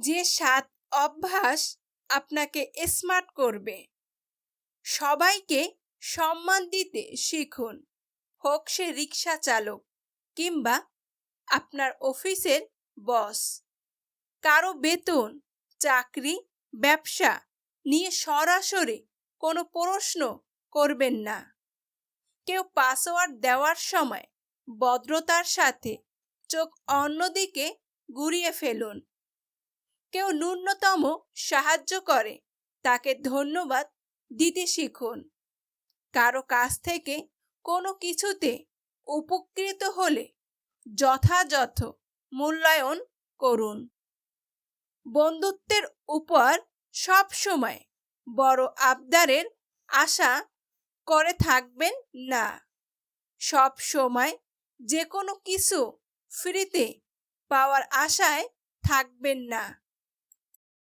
যে সাত অভ্যাস আপনাকে স্মার্ট করবে। সবাইকে সম্মান দিতে শিখুন। হোক সে রিক্সা চালক কিংবা আপনার অফিসের বস কারও বেতন, চাকরি, ব্যবসা নিয়ে সরাসরি কোনো প্রশ্ন করবেন না। কেউ পাসওয়ার্ড দেওয়ার সময় ভদ্রতার সাথে চোখ অন্যদিকে ঘুরিয়ে ফেলুন। কেউ ন্যূনতম সাহায্য করে। তাকে ধন্যবাদ দিতে শিখুন। কারও কাছ থেকে কোনো কিছুতে উপকৃত হলে যথাযথ মূল্যায়ন করুন। বন্ধুত্বের উপর সব সময় বড় আবদারের আশা করে থাকবেন না। সব সময় যে কোনো কিছু ফ্রিতে পাওয়ার আশায় থাকবেন না।